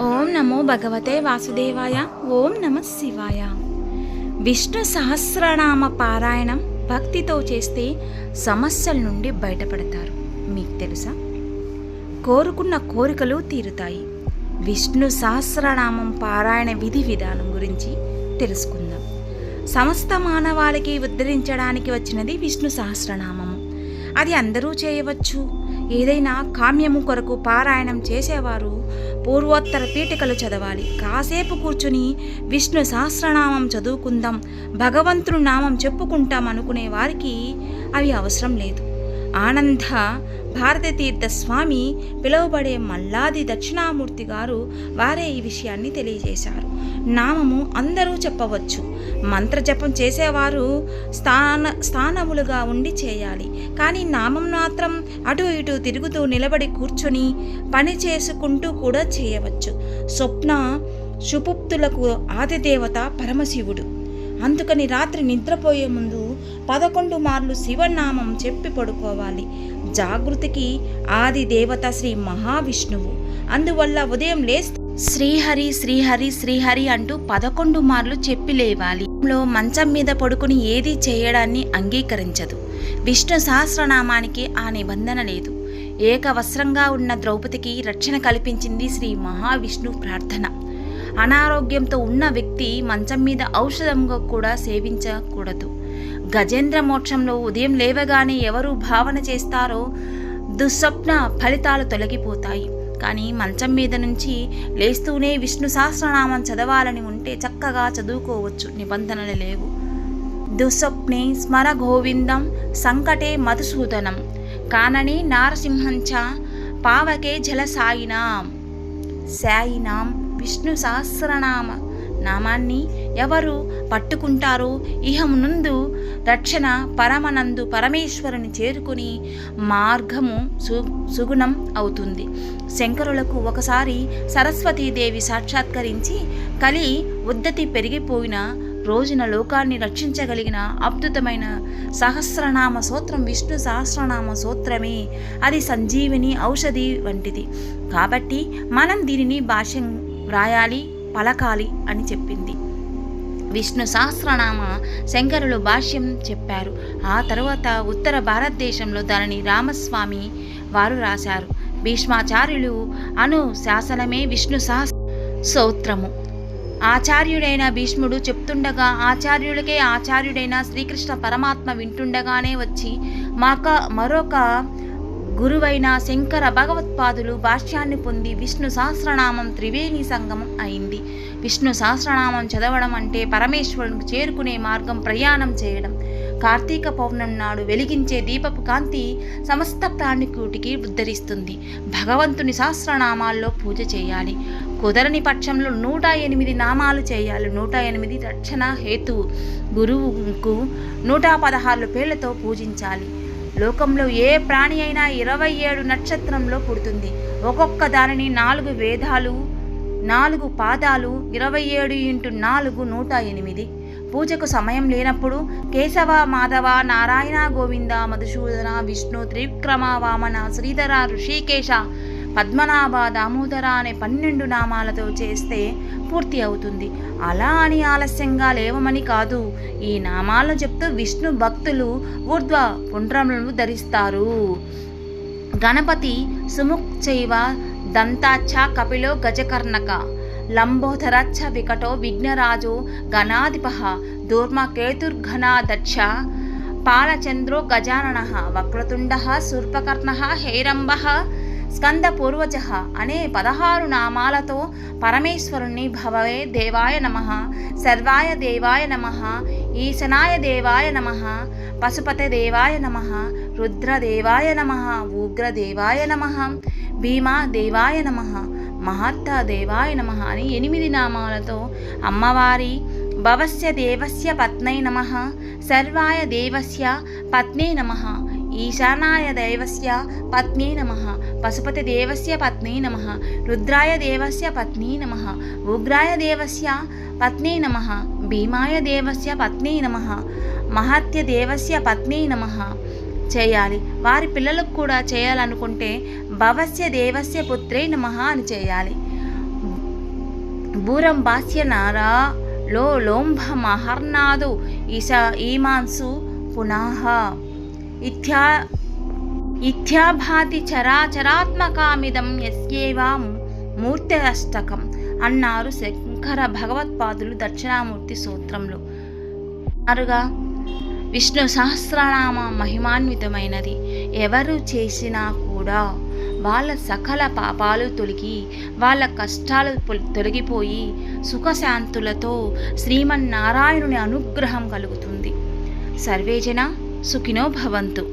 ఓం నమో భగవతే వాసుదేవాయ ఓం నమ శివాయ. విష్ణు సహస్రనామ పారాయణం భక్తితో చేస్తే సమస్యల నుండి బయటపడతారు. మీకు తెలుసా? కోరుకున్న కోరికలు తీరుతాయి. విష్ణు సహస్రనామం పారాయణ విధి విధానం గురించి తెలుసుకుందాం. సమస్త మానవాళికి ఉద్ధరించడానికి వచ్చినది విష్ణు సహస్రనామము. అది అందరూ చేయవచ్చు. ఏదైనా కామ్యము కొరకు పారాయణం చేసేవారు పూర్వోత్తర పీఠికలు చదవాలి. కాసేపు కూర్చుని విష్ణు సహస్రనామం చదువుకుందాం భగవంతుని నామం చెప్పుకుంటాం అనుకునే వారికి అవి అవసరం లేదు. ఆనంద భారతతీర్థ స్వామి పిలువబడే మల్లాది దక్షిణామూర్తి గారు వారే ఈ విషయాన్ని తెలియజేశారు. నామము అందరూ చెప్పవచ్చు. మంత్రజపం చేసేవారు స్థాన స్థానములుగా ఉండి చేయాలి. కానీ నామం మాత్రం అటు ఇటు తిరుగుతూ నిలబడి కూర్చొని పని చేసుకుంటూ కూడా చేయవచ్చు. స్వప్న సుపుప్తులకు ఆదిదేవత పరమశివుడు. అందుకని రాత్రి నిద్రపోయే ముందు పదకొండు మార్లు శివనామం చెప్పి పడుకోవాలి. జాగృతికి ఆది దేవత శ్రీ మహావిష్ణువు. అందువల్ల ఉదయం లేస్తూ శ్రీహరి శ్రీహరి శ్రీహరి అంటూ పదకొండు మార్లు చెప్పి లేవాలి. లో మంచం మీద పడుకుని ఏది చేయడాన్ని అంగీకరించదు. విష్ణు సహస్రనామానికి ఆ నిబంధన లేదు. ఏకవస్త్రంగా ఉన్న ద్రౌపదికి రక్షణ కల్పించింది శ్రీ మహావిష్ణు ప్రార్థన. అనారోగ్యంతో ఉన్న వ్యక్తి మంచం మీద ఔషధంగా కూడా సేవించకూడదు. గజేంద్ర మోక్షంలో ఉదయం లేవగానే ఎవరు భావన చేస్తారో దుస్వప్న ఫలితాలు తొలగిపోతాయి. కానీ మంచం మీద నుంచి లేస్తూనే విష్ణు సహస్రనామం చదవాలని ఉంటే చక్కగా చదువుకోవచ్చు. నిబంధనలు లేవు. దుస్వప్నే స్మర గోవిందం సంకటే మధుసూదనం కానని నారసింహంచ పావకే జలసాయినాం సాయినాం విష్ణు సహస్రనామ నామాన్ని ఎవరు పట్టుకుంటారో ఇహమునందు రక్షణ పరమనందు పరమేశ్వరుని చేరుకుని మార్గము సు సుగుణం అవుతుంది. శంకరులకు ఒకసారి సరస్వతీదేవి సాక్షాత్కరించి కలి ఉద్దతి పెరిగిపోయిన రోజున లోకాన్ని రక్షించగలిగిన అద్భుతమైన సహస్రనామ సూత్రం విష్ణు సహస్రనామ సూత్రమే. అది సంజీవిని ఔషధి వంటిది. కాబట్టి మనం దీనిని భాష్యం వ్రాయాలి పలకాలి అని చెప్పింది. విష్ణు సహస్రనామ శంకరులు భాష్యం చెప్పారు. ఆ తరువాత ఉత్తర భారతదేశంలో దానిని రామస్వామి వారు రాశారు. భీష్మాచార్యులు అను శాసనమే విష్ణు సహస్ సౌత్రము. ఆచార్యుడైన భీష్ముడు చెప్తుండగా ఆచార్యులకే ఆచార్యుడైన శ్రీకృష్ణ పరమాత్మ వింటుండగానే వచ్చి మాక మరొక గురువైన శంకర భగవత్పాదులు భాష్యాన్ని పొంది విష్ణు సహస్రనామం త్రివేణి సంగమం అయింది. విష్ణు సహస్రనామం చదవడం అంటే పరమేశ్వరునికి చేరుకునే మార్గం ప్రయాణం చేయడం. కార్తీక పౌర్ణమి నాడు వెలిగించే దీపపు కాంతి సమస్త ప్రాణికూటికి ఉద్ధరిస్తుంది. భగవంతుని సహస్రనామాల్లో పూజ చేయాలి. కుదరని పక్షంలో నూట ఎనిమిది నామాలు చేయాలి. నూట ఎనిమిది రక్షణ హేతు గురువుకు నూట పదహారు పేర్లతో పూజించాలి. లోకంలో ఏ ప్రాణి అయినా ఇరవై ఏడు నక్షత్రంలో పుడుతుంది. ఒక్కొక్క దానిని నాలుగు వేదాలు నాలుగు పాదాలు ఇరవై ఏడు ఇంటూ నాలుగు నూట ఎనిమిది. పూజకు సమయం లేనప్పుడు కేశవ మాధవ నారాయణ గోవింద మధుసూదన విష్ణు త్రివిక్రమ వామన శ్రీధర ఋషికేశ పద్మనాభ దామోదర అనే పన్నెండు నామాలతో చేస్తే పూర్తి అవుతుంది. అలా అని ఆలస్యంగా లేవమని కాదు. ఈ నామాలను చెప్తూ విష్ణు భక్తులు ఊర్ధ్వ పుండ్రములను ధరిస్తారు. గణపతి సుముక్ చైవ దంతాచ కపిలో గజకర్ణక లంబోధరచ్చ వికటో విఘ్నరాజో గణాధిప దూర్మకేతుర్ఘనాదక్ష పాలచంద్రో గజానన వక్రతుండ శూర్పకర్ణ హేరంబ స్కంద పూర్వజ అనే పదహారు నామాలతో పరమేశ్వరుణ్ణి భవే దేవాయ నమ సర్వాయ దేవాయ నమ ఈశనాయ దేవాయ నమ పశుపతి దేవాయ నమ రుద్రదేవాయ నమ ఉగ్రదేవాయ నమ భీమా దేవాయ నమ మహత్త దేవాయ నమ అని ఎనిమిది నామాలతో అమ్మవారి భవస్య దేవస్య పత్నై నమ సర్వాయ దేవస్య పత్నే నమ ఈశానాయ దైవస్య పత్నే నమ పశుపతి దేవస్య పత్నీ నమ రుద్రాయ దేవస్య పత్నీ నమ ఉగ్రాయ దేవస్య పత్నీ నమ భీమాయ దేవస్య పత్ని నమ మహత్య దేవస్య పత్ని నమ చేయాలి. వారి పిల్లలకు కూడా చేయాలనుకుంటే భవస్య దేవస్య పుత్రే నమ అని చేయాలి. భూరం భాస్య నారా లో లోంభ మహర్నాదు ఈశా ఈమాన్సు పునః ఇత్యా ఇథ్యాభాతి చరాచరాత్మకామిదం యస్యేవా మూర్తిరష్టకం అన్నారు శంకర భగవత్పాదులు దక్షిణామూర్తి సూత్రంలో. అరుగా విష్ణు సహస్రనామ మహిమాన్వితమైనది ఎవరు చేసినా కూడా వాళ్ళ సకల పాపాలు తొలగి వాళ్ళ కష్టాలు తొలగిపోయి సుఖశాంతులతో శ్రీమన్నారాయణుని అనుగ్రహం కలుగుతుంది. సర్వేజన సుఖినో భవంతు.